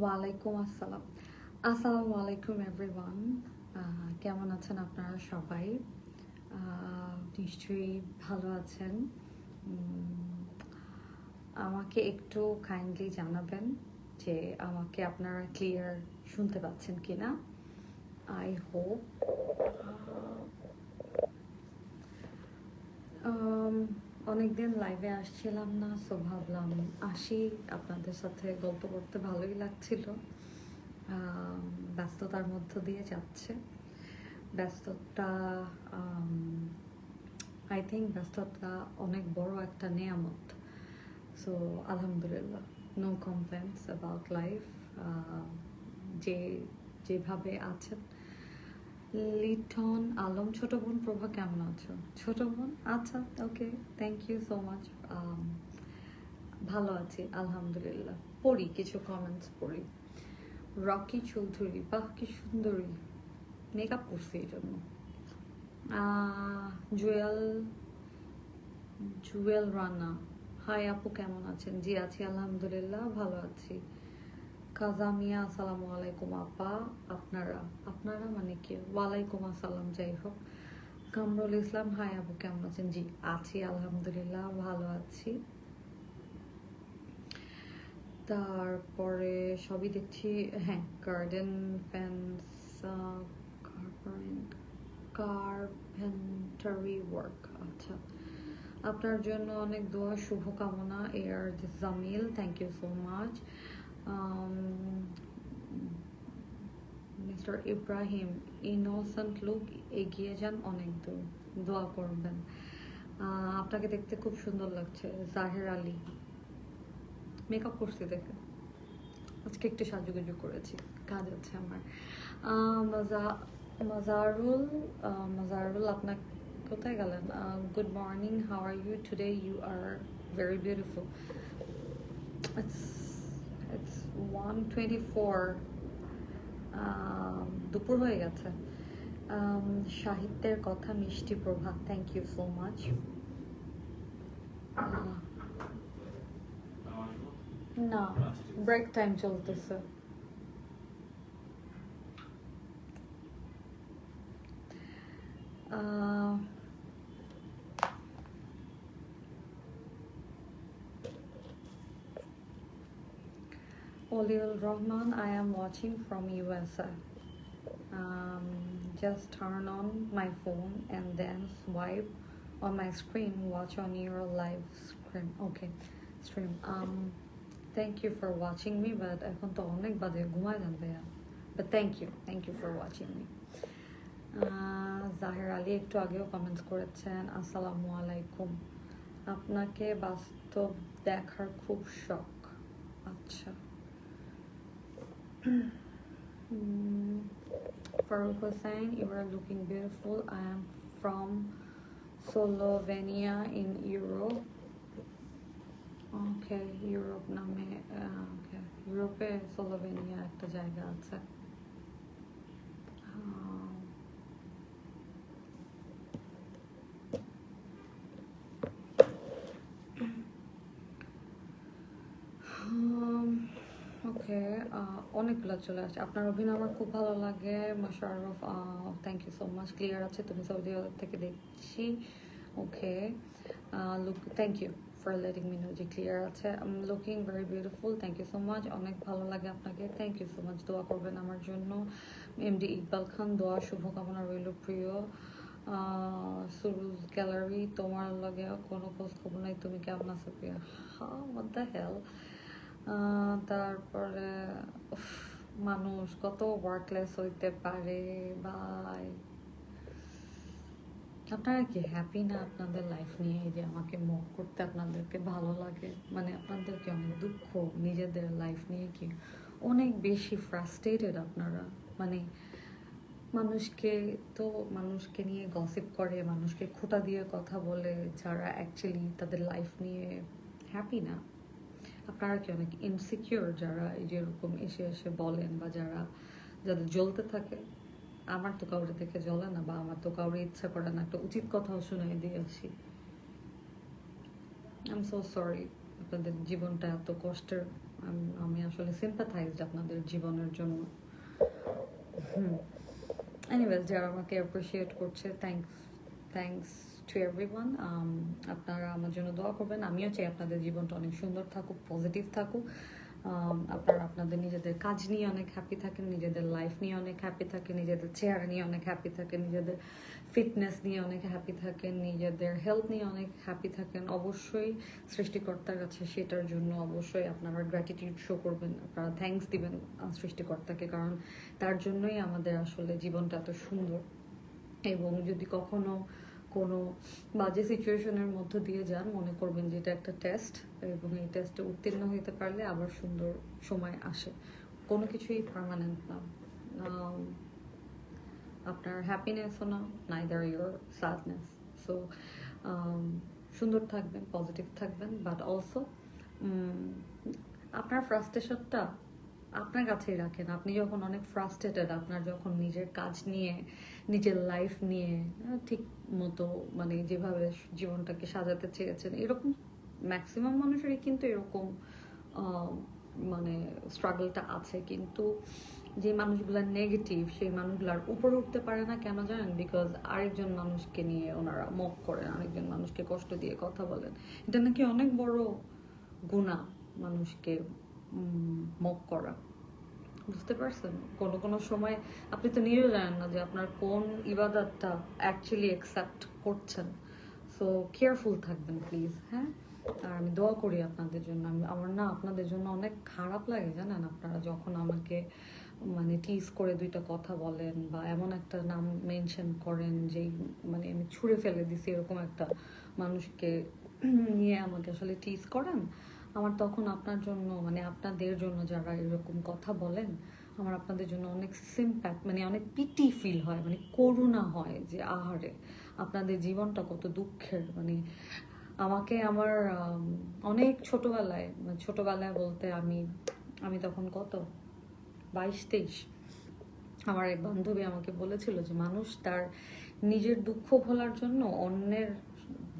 ওয়ালাইকুম আসসালাম। আসসালামু আলাইকুম এভরিওয়ান কেমন আছেন আপনারা সবাই? নিশ্চয়ই ভালো আছেন। আমাকে একটু কাইন্ডলি জানাবেন যে আমাকে আপনারা ক্লিয়ার শুনতে পাচ্ছেন কিনা। আই হোপ অনেকদিন লাইভে আসছিলাম না সো ভাবলাম আসি, আপনাদের সাথে গল্প করতে ভালোই লাগছিল। ব্যস্ততার মধ্য দিয়ে যাচ্ছে। ব্যস্ততা আই থিঙ্ক ব্যস্ততা অনেক বড় একটা নিয়ামত। সো আলহামদুলিল্লাহ নো কমপ্লেন্টস অ্যাবাউট লাইফ যে, যেভাবে আছেন। লিটন আলম, ছোট বোন, প্রভা কেমন আছো? ছোট বোন? আচ্ছা okay thank you so much ভালো আছি, আলহামদুলিল্লাহ। পড়ি, কিছু কমেন্টস পড়ি। রকি চৌধুরী, বাহ, কি সুন্দরী। মেকআপ করছি এই জন্য। জুয়েল জুয়েল রানা। হাই আপু, কেমন আছেন? জি, আছি, আলহামদুলিল্লাহ, ভালো আছি। কাজামিয়া, আসসালামু আলাইকুম আপা, আপনারা আপনারা মানে কি? ওয়ালাইকুম আসসালাম, যাই হোক। কামরুল ইসলাম, হাই আপু, কেমন আছেন? জি, আছি, আলহামদুলিল্লাহ, ভালো আছি। তারপরে সবই দেখছি হ্যাঁ গার্ডেন ফ্যান্স কার্পেন্টারি ওয়ার্ক আচ্ছা। আপনার জন্য অনেক দোয়া, শুভকামনা air Jamil thank you so much mister Ibrahim innocent look এগিয়ে যান, অনেক দূর। দোয়া করবেন। আপনাকে দেখতে খুব সুন্দর লাগছে, জাহের আলী। মেকআপ করছি দেখে। আজকে একটু সাজুগুজু করেছি, কাজ আছে আমার। মজারুল মাজারুল আপনার কোথায় গেলেন? Good morning how are you today you are very beautiful it's one twenty four দুপুর হয়ে গেছে Um, সাহিত্যের কথা Mishti Prova thank you so much না ব্রেক টাইম চলতেছে আহ, Oliul Rahman, I am watching from USA. Um, just turn on my phone and then swipe on my screen. Watch on your live screen. Okay, stream. Um, thank you for watching me, but এখন তো অনেক বাজে ঘুমায় যান ভাইয়া But thank you, thank you for watching me. জাহের আলী একটু আগেও comments করেছেন আসসালামু আলাইকুম আপনাকে বাস্তব দেখার খুব শখ আচ্ছা Mm, Farooq Hussain, you are looking beautiful. I am from Slovenia in Europe. Okay, Europe নামে আহ, okay, ইউরোপে সোলোভেনিয়া একটা জায়গা আছে অনেকগুলো চলে আসছে আপনার অভিনয় আমার খুব ভালো লাগে। Masharaf thank you so much clear আছে তুমি সৌদি আরব থেকে দেখছি। Okay look thank you for letting me know যে ক্লিয়ার আছে। Looking very beautiful thank you so much অনেক ভালো লাগে আপনাকে। থ্যাংক ইউ সো মাচ দোয়া করবেন আমার জন্য। এমডি ইকবাল খান দোয়া শুভকামনা রইল প্রিয়। সুরুজ গ্যালারি তোমার লগে কোনো খোঁজ খবর নাই। তুমি কেমন আছো প্রিয়া? হা hell? আহ, তারপরে মানুষ কত ওয়ার্কলেস হইতে পারে বাই আপনারা কি হ্যাপি না আপনাদের লাইফ নিয়ে? যে আমাকে মুখ করতে আপনাদেরকে ভালো লাগে। মানে আপনাদেরকে অনেক দুঃখ? নিজেদের লাইফ নিয়ে কি অনেক বেশি ফ্রাস্ট্রেটেড আপনারা? মানে মানুষকে তো মানুষকে নিয়ে গসিপ করে, মানুষকে খোটা দিয়ে কথা বলে, যারা অ্যাকচুয়ালি তাদের লাইফ নিয়ে হ্যাপি না। আপনারা কি অনেক ইনসিকিউর যারা এই যেরকম এসে এসে বলেন বা যারা যাদের জ্বলতে থাকে, আমার তো কাউরে দেখে জ্বলে না বা আমার তো কাউরে ইচ্ছা করে না, একটা উচিত কথাও শুনে দিয়ে আসি। আই এম সো সরি আপনাদের জীবনটা এত কষ্টের। আমি আসলে সিম্পাথাইজড আপনাদের জীবনের জন্য। হুম। এনিওয়েজ যারা আমাকে অ্যাপ্রিসিয়েট করছে thanks thanks to everyone Um, আপনারা আমার জন্য দোয়া করবেন। আমিও চাই আপনাদের জীবনটা অনেক সুন্দর থাকুক পজিটিভ থাকুক। Um, আপনারা আপনাদের নিজেদের কাজ নিয়ে অনেক হ্যাপি থাকেন নিজেদের লাইফ নিয়ে অনেক হ্যাপি থাকেন নিজেদের চেহারা নিয়ে অনেক হ্যাপি থাকেন নিজেদের ফিটনেস নিয়ে অনেক হ্যাপি থাকেন নিজেদের হেলথ নিয়ে অনেক হ্যাপি থাকেন। অবশ্যই সৃষ্টিকর্তার কাছে সেটার জন্য অবশ্যই আপনারা গ্র্যাটিটিউড শো করবেন আপনারা থ্যাঙ্কস দিবেন সৃষ্টিকর্তাকে কারণ তার জন্যই আমাদের আসলে জীবনটা এত সুন্দর। এবং যদি কখনো কোনো বাজে সিচুয়েশনের মধ্য দিয়ে যান মনে করবেন যে এটা একটা টেস্ট এবং এই টেস্টে উত্তীর্ণ হতে পারলে আবার সুন্দর সময় আসে। কোনো কিছুই পার্মানেন্ট না। আম, আপনার হ্যাপিনেসও না neither your sadness so um, সুন্দর থাকবেন পজিটিভ থাকবেন বাট অলসো আপনার ফ্রাস্ট্রেশনটা আপনার কাছেই রাখেন। আপনি যখন অনেক ফ্রাস্ট্রেটেড আপনার যখন নিজের কাজ নিয়ে, নিজের লাইফ নিয়ে ঠিক মতো মানে যেভাবে জীবনটাকে সাজাতে চেয়েছেন, এরকম ম্যাক্সিমাম মানুষেরই কিন্তু এরকম মানে স্ট্রাগলটা আছে। কিন্তু যে মানুষগুলো নেগেটিভ সেই মানুষগুলার উপরে উঠতে পারে না কেন জানেন? বিকজ আরেকজন মানুষকে নিয়ে ওনারা মক করেন, আরেকজন মানুষকে কষ্ট দিয়ে কথা বলেন। এটা নাকি অনেক বড় গুণা মানুষকে মক করা। বুঝতে পারছেন? কোনো কোনো সময় আপনি তো নিজেও জানেন না যে আপনার কোন ইবাদতটা অ্যাকচুয়ালি অ্যাকসেপ্ট করছেন। সো কেয়ারফুল থাকবেন প্লিজ হ্যাঁ? আর আমি দোয়া করি আপনাদের জন্য। আমি, আমার না আপনাদের জন্য অনেক খারাপ লাগে, জানেন আপনারা? যখন আমাকে মানে টিজ করে দুইটা কথা বলেন বা এমন একটা নাম মেনশন করেন যেই মানে আমি ছুঁড়ে ফেলে দিছি, এরকম একটা মানুষকে নিয়ে আমাকে আসলে টিজ করেন। আমার তখন আপনার জন্য মানে আপনাদের জন্য যারা এরকম কথা বলেন, আমার আপনাদের জন্য অনেক সিম্প্যাথ মানে অনেক পিটি ফিল হয় মানে করুণা হয় যে, আহারে, আপনাদের জীবনটা কত দুঃখের। মানে আমাকে আমার অনেক ছোটবেলায় মানে ছোটবেলায় বলতে আমি আমি তখন কত? বাইশ, তেইশ, আমার এক বান্ধবী আমাকে বলেছিল যে, মানুষ তার নিজের দুঃখ ভোলার জন্য অন্যের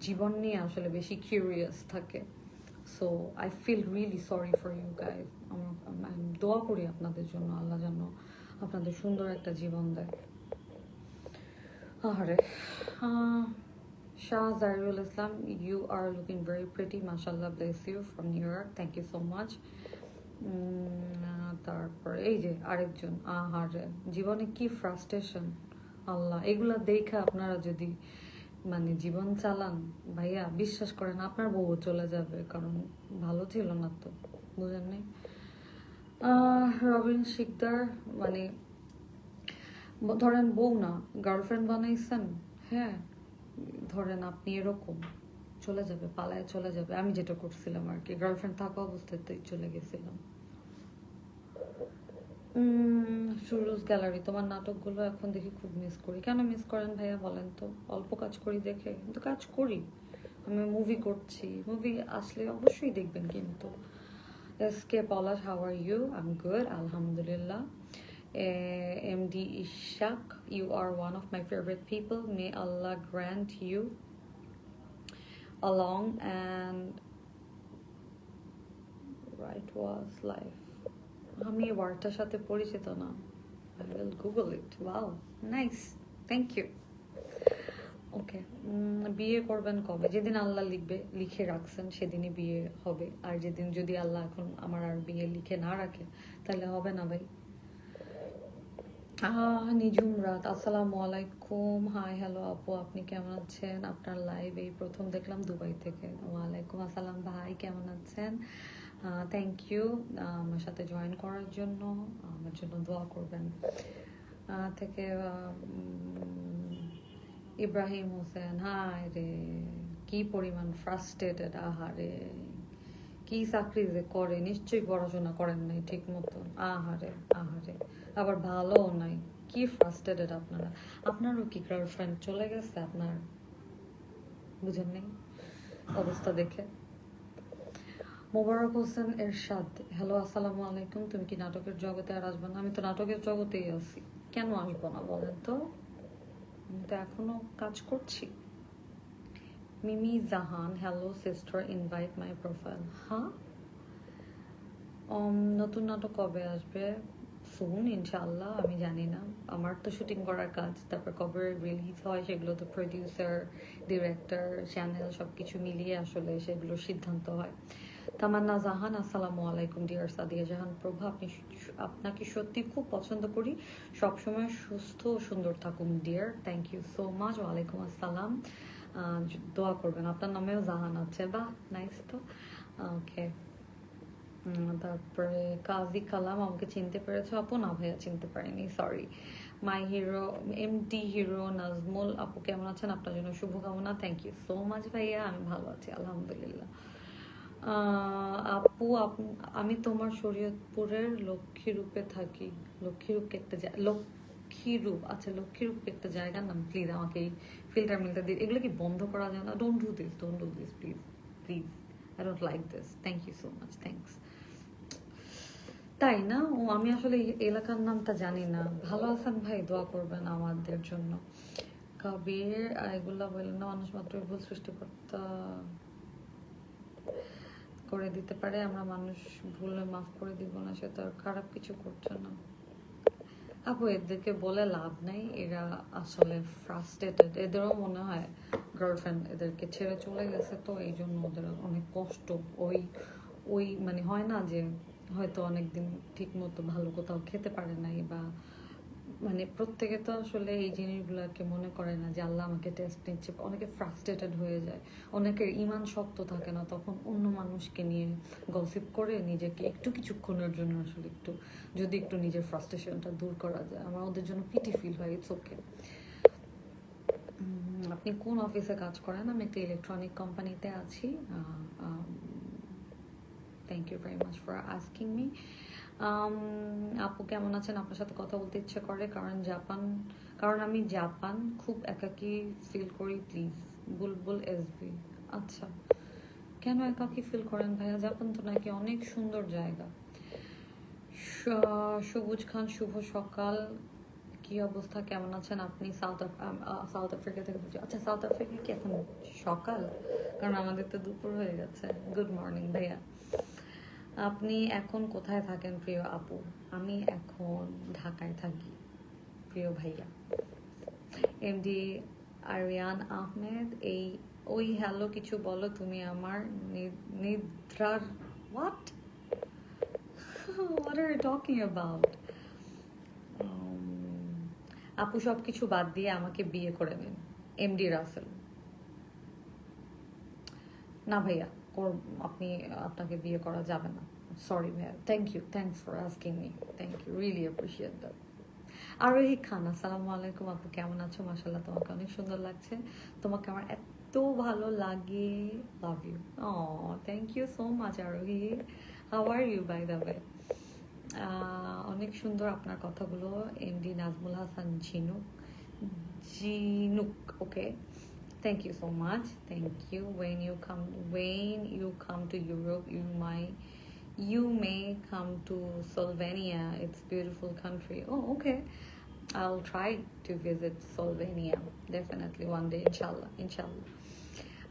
জীবন নিয়ে আসলে বেশি কিউরিয়াস থাকে। So I feel really sorry for you guys আমি দোয়া করি আপনাদের জন্য, আল্লাহ যেন আপনাদের সুন্দর একটা জীবন দেয়। আরে Shah Jahirul Islam you are looking very pretty মাশাল্লাহ bless you from New York thank you so much তারপর, এই যে আরেকজন, আহারে, জীবনে কি ফ্রাস্ট্রেশন আল্লাহ, এগুলা দেখা আপনারা যদি মানে জীবন চালান, ভাইয়া বিশ্বাস করেন আপনার বউ চলে যাবে, কারণ ভালো ছিল না তো, বুঝেন নাই? রবিন শিকদার মানে ধরেন বউ না গার্লফ্রেন্ড বানাইছেন হ্যাঁ ধরেন আপনি এরকম, চলে যাবে, পালায় চলে যাবে, আমি যেটা করছিলাম আর কি গার্লফ্রেন্ড থাকা অবস্থাতেই চলে গেছিলাম। সুরুজ গ্যালারি তোমার নাটকগুলো এখন দেখি খুব মিস করি। কেন মিস করেন ভাইয়া বলেন তো? অল্প কাজ করি দেখে। কিন্তু কাজ করি। আমি মুভি করছি। মুভি আসলে অবশ্যই দেখবেন কিন্তু। S K Palash how are you I good আলহামদুলিল্লাহ। M D Ishaq you are one of my favourite people may Allah grant you along and right was life. আমি এই ওয়ার্ডটার সাথে পরিচিত না। I will Google it wow nice thank you okay বিয়ে করবেন কবে? যেদিন আল্লাহ লিখবে, লিখে রাখছেন, সেদিনই বিয়ে হবে। আর যেদিন যদি আল্লাহ এখন আমার আর বিয়ে লিখে না রাখে, তাহলে হবে না ভাই। নিঝুম রাত। আসসালামু আলাইকুম। হাই হ্যালো আপু, আপনি কেমন আছেন? আপনার লাইভ এই প্রথম দেখলাম দুবাই থেকে। ওয়ালাইকুম আসসালাম ভাই, কেমন আছেন? থ্যাংক ইউ আমার সাথে জয়েন করার জন্য, আমার জন্য দোয়া করবেন। থেকে ইব্রাহিম হোসেন, হায় রে, কি পরিমাণ ফ্রাস্ট্রেটেড আহারে কি চাকরি যে করে, নিশ্চয়ই পড়াশোনা করেন নাই ঠিক মতো আহারে আহারে আবার ভালোও নাই, কি ফ্রাস্ট্রেটেড আপনারা। আপনারও কি গার্লফ্রেন্ড চলে গেছে আপনার? বুঝেন নেই? অবস্থা দেখে। মোবারক হোসেন এরশাদ। হ্যালো আসসালামু আলাইকুম। তুমি কি নাটকের জগতে আর আসবে না? আমি তো নাটকের জগতেই আছি। কেন আসব না বলেন তো? আমি তো এখনও কাজ করছি। Mimi Jahan hello sister invite my profile হ্যাঁ? নতুন নাটক কবে আসবে? সুন ইনশাআল্লাহ, আমি জানি না। আমার তো শুটিং করার কাজ, তারপর কবে রিলিজ হয়, সেগুলো তো প্রডিউসার ডিরেক্টর চ্যানেল সব কিছু মিলিয়ে আসলে সেগুলোর সিদ্ধান্ত হয়। তামান্না জাহান, আসসালামু আলাইকুম ডিয়ার সাদিয়া জাহান। প্রভা, আপনি আপনাকে সত্যি খুব পছন্দ করি। সবসময় সুস্থ ও সুন্দর থাকুন, dear. Thank you so much ওয়ালাইকুম আসসালাম। দোয়া করবেন। আপনার নামেও জাহান আছে বাহ নাইস তো? ওকে তারপরে কাজী কালাম, আমাকে চিনতে পেরেছ? আপু? না, ভাইয়া, চিনতে পারিনি sorry my hero M D hero Nazmul আপু, কেমন আছেন? আপনার জন্য শুভকামনা। থ্যাংক ইউ সো মাচ ভাইয়া, আমি ভালো আছি, আলহামদুলিল্লাহ। আপু আমি তোমার শরীয়তপুরের লক্ষ্মীরূপে থাকি। লক্ষ্মীরূপ কি একটা লক্ষ্মীরূপ আচ্ছা লক্ষ্মীরূপ কি একটা জায়গার নাম প্লিজ আমাকে এই ফিল্টার মিলটা দিয়ে, এগুলো কি বন্ধ করা যায় না? Don't do this don't do this please please I don't like this thank you so much thanks তাই না? ও, আমি আসলে এলাকার নামটা জানি না। ভালো আছেন ভাই? দোয়া করবেন আমাদের জন্য। কবির এগুলা বললেন না মানুষ মাত্র ভুল সৃষ্টিকর্তা করে দিতে পারে, আমরা মানুষ ভুলে মাফ করে দিব না, সে তো আর খারাপ কিছু করছে না। আপু, এদেরকে বলে লাভ নাই, এরা আসলে ফ্রাস্ট্রেটেড এদেরও মনে হয় গার্লফ্রেন্ড এদেরকে ছেড়ে চলে গেছে, তো এই জন্য ওদের অনেক কষ্ট। ওই ওই মানে হয় না যে হয়তো অনেকদিন ঠিক মতো ভালো কোথাও খেতে পারে নাই বা মানে প্রত্যেকে তো আসলে এই জিনিসগুলোকে মনে করে না যে আল্লাহ আমাকে টেস্ট নিচ্ছে। অনেকে ফ্রাস্ট্রেটেড হয়ে যায়। অনেকের ইমান শক্ত থাকে না। তখন অন্য মানুষকে নিয়ে গসিপ করে নিজেকে একটু কিছুক্ষণের জন্য আসলে একটু, যদি একটু নিজের ফ্রাস্ট্রেশনটা দূর করা যায়। আমার ওদের জন্য পিটি ফিল হয় ইটস ওকে আপনি কোন অফিসে কাজ করেন? আমি একটা ইলেকট্রনিক কোম্পানিতে আছি। Thank you very much for asking me আপু কেমন আছেন? আপনার সাথে কথা বলতে ইচ্ছে করে, কারণ জাপান, কারণ আমি জাপান খুব একাকী ফিল করি প্লিজ বুলবুল এসবি আচ্ছা কেন একাকী ফিল করেন ভাইয়া? জাপান তো নাকি অনেক সুন্দর জায়গা। সবুজ খান, শুভ সকাল। কি অবস্থা? কেমন আছেন আপনি? সাউথ সাউথ আফ্রিকা থেকে বলছি। আচ্ছা সাউথ আফ্রিকা কি এখন সকাল? কারণ আমাদের তো দুপুর হয়ে গেছে। গুড মর্নিং ভাইয়া। আপনি এখন কোথায় থাকেন, প্রিয় আপু? আমি এখন ঢাকায় থাকি, প্রিয় ভাইয়া। এমডি আরিয়ান আহমেদ, এই, ওই হ্যালো কিছু বলো তুমি আমার নিদ্রার what what are talking about আপু সব কিছু বাদ দিয়ে আমাকে বিয়ে করে নিন এমডি রাসেল। না ভাইয়া। আপনি, আপনাকে বিয়ে করা যাবে না। সরি ভাইয়া thank you thanks for asking me thank you really appreciate that Arohi Khan, আসসালামু আলাইকুম আপু। কেমন আছো? মাসাল্লাহ তোমাকে অনেক সুন্দর লাগছে। তোমাকে আমার এত ভালো লাগে। Love you O thank you so much Arohi how are you by the way অনেক সুন্দর আপনার কথাগুলো। MD Nazmul Hasan Jhinuk Jhinuk okay Thank you so much. Thank you. When you come, when you come to Europe, you might, you may come to Slovenia. It's beautiful country. Oh, okay. I'll try to visit Slovenia definitely one day, inshallah. Inshallah.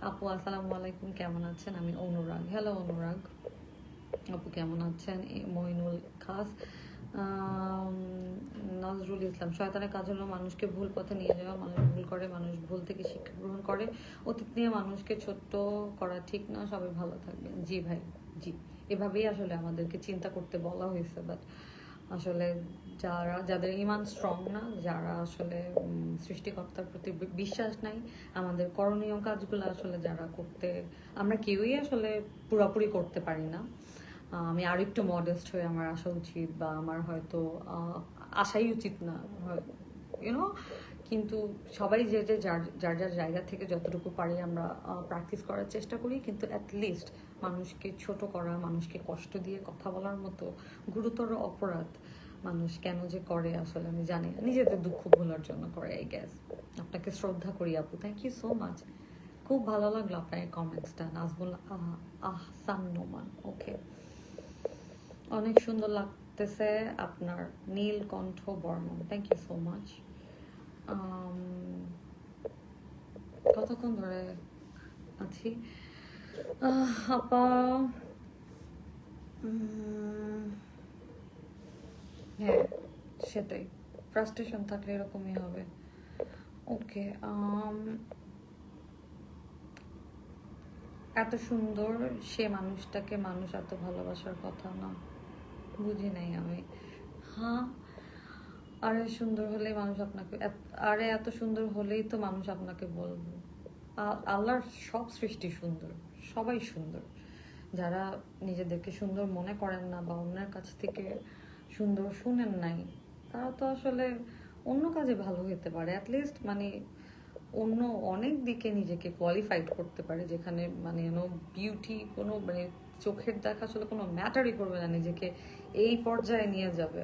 আপু আসসালামু আলাইকুম কেমন আছেন আমি অনুরাগ hello অনুরাগ আপু কেমন আছেন এ- মইনুল খাস আম, নজরুল ইসলাম। শয়তানের কাজ হলো মানুষকে ভুল পথে নিয়ে যাওয়া, মানুষ ভুল করে, মানুষ ভুল থেকে শিক্ষা গ্রহণ করে। অতীত নিয়ে মানুষকে ছোট্ট করা ঠিক না, সবাই ভালো থাকবেন জি ভাই, জি। এভাবেই আসলে আমাদেরকে চিন্তা করতে বলা হয়েছে বাট আসলে যারা, যাদের ইমান স্ট্রং না, যারা আসলে সৃষ্টিকর্তার প্রতি বিশ্বাস নাই, আমাদের করণীয় কাজগুলো আসলে যারা করতে, আমরা কেউই আসলে পুরোপুরি করতে পারি না। আমি আর একটু মডেস্ট হয়ে আমার আসা উচিত বা আমার হয়তো আসাই উচিত না ইউনো কিন্তু সবাই যে যে, যার যার যার জায়গা থেকে যতটুকু পারি আমরা প্র্যাকটিস করার চেষ্টা করি, কিন্তু অ্যাটলিস্ট মানুষকে ছোট করা, মানুষকে কষ্ট দিয়ে কথা বলার মতো গুরুতর অপরাধ মানুষ কেন যে করে আসলে আমি জানি না। নিজেদের দুঃখ ভোলার জন্য করে এই গ্যাস আপনাকে শ্রদ্ধা করি আপু। থ্যাংক ইউ সো মাচ খুব ভালো লাগল আপনার কমেন্টসটা নাজমুল, আহ- আহসান নোমান। ওকে অনেক সুন্দর লাগতেছে আপনার নীল কণ্ঠ বর্ণন। থ্যাংক ইউ সো মাচ কতক্ষণ ধরে আছি? আপা হ্যাঁ সেটাই। ফ্রাস্ট্রেশন থাকলে এরকমই হবে। ওকে এত সুন্দর সে মানুষটাকে মানুষ এত ভালোবাসার কথা না। বুঝি নাই আমি। হ্যাঁ আরে সুন্দর হলেই মানুষ আপনাকে আরে এত সুন্দর হলেই তো মানুষ আপনাকে বলব। আল্লাহর সব সৃষ্টি সুন্দর, সবাই সুন্দর। যারা নিজেদেরকে সুন্দর মনে করেন না বা অন্যের কাছ থেকে সুন্দর শুনেন নাই, তারা তো আসলে অন্য কাজে ভালো হতে পারে। অ্যাটলিস্ট মানে অন্য অনেক দিকে নিজেকে কোয়ালিফাইড করতে পারে, যেখানে মানে বিউটি কোনো মানে চোখের দেখা আসলে কোনো ম্যাটারই করবে না, নিজেকে এই পর্যায়ে নিয়ে যাবে।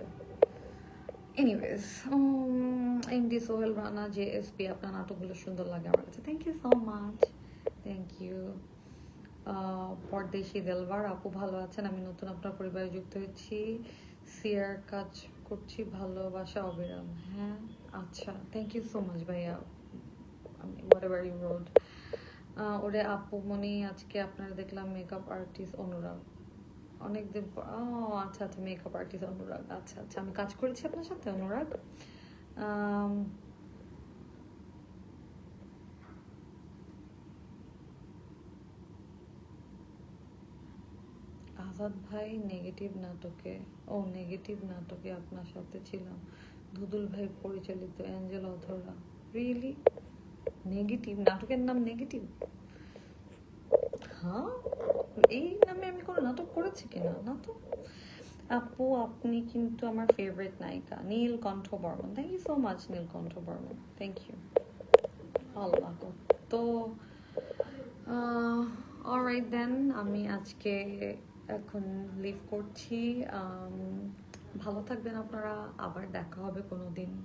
Anyways MD Sohel Rana J S P আপনার নাটকগুলো সুন্দর লাগে আমার কাছে। Thank you so much thank you Pardeshi Delbar আপু ভালো আছেন? আমি নতুন আপনার পরিবারে যুক্ত হয়েছি। সিয়ার কাজ করছি, ভালোবাসা অবিরাম। হ্যাঁ আচ্ছা থ্যাংক ইউ সো মাচ ভাইয়া। হোয়াট এভার ইউ রোড ওরে আপু, মনি, আজকে আপনারা দেখলাম মেকআপ আর্টিস্ট অনুরাগ। অনেকদিন পর ও আচ্ছা আচ্ছা মেকআপ আর্টিস্ট অনুরাগ আচ্ছা আচ্ছা আমি কাজ করেছি আপনার সাথে, অনুরাগ? আজাদ ভাই নেগেটিভ নাটকে। ও নেগেটিভ নাটকে আপনার সাথে ছিলাম। দুদুল ভাই, পরিচালিত অ্যাঞ্জেল অথরা রিয়েলি নেগেটিভ, নাটকের নাম নেগেটিভ? হ্যাঁ? এই নামে আমি কোনো নাটক করেছি কিনা না? আপু, আপনি কিন্তু আমার ফেভারিট নায়িকা Neel Kantha Barman. Thank you so much Neel Kantha Barman. Thank you Allah. তো অলরাইট দেন আমি আজকে এখন লিভ করছি। ভালো থাকবেন আপনারা। আবার দেখা হবে কোনো দিন।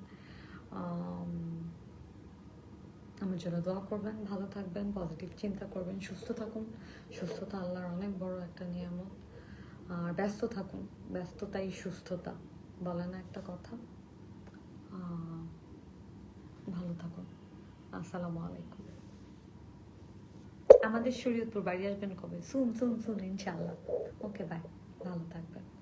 আমার জন্য দোয়া করবেন, ভালো থাকবেন পজিটিভ চিন্তা করবেন, সুস্থ থাকুন। সুস্থতা আল্লাহর অনেক বড় একটা নিয়ামত। আর ব্যস্ত থাকুন, ব্যস্ততাই সুস্থতা বলে না একটা কথা। ভালো থাকুন। আসসালামু আলাইকুম। আমাদের শরীয়তপুর বাড়ি আসবেন কবে? সুন সুন সুন ইনশাল্লাহ ওকে বাই ভালো থাকবেন।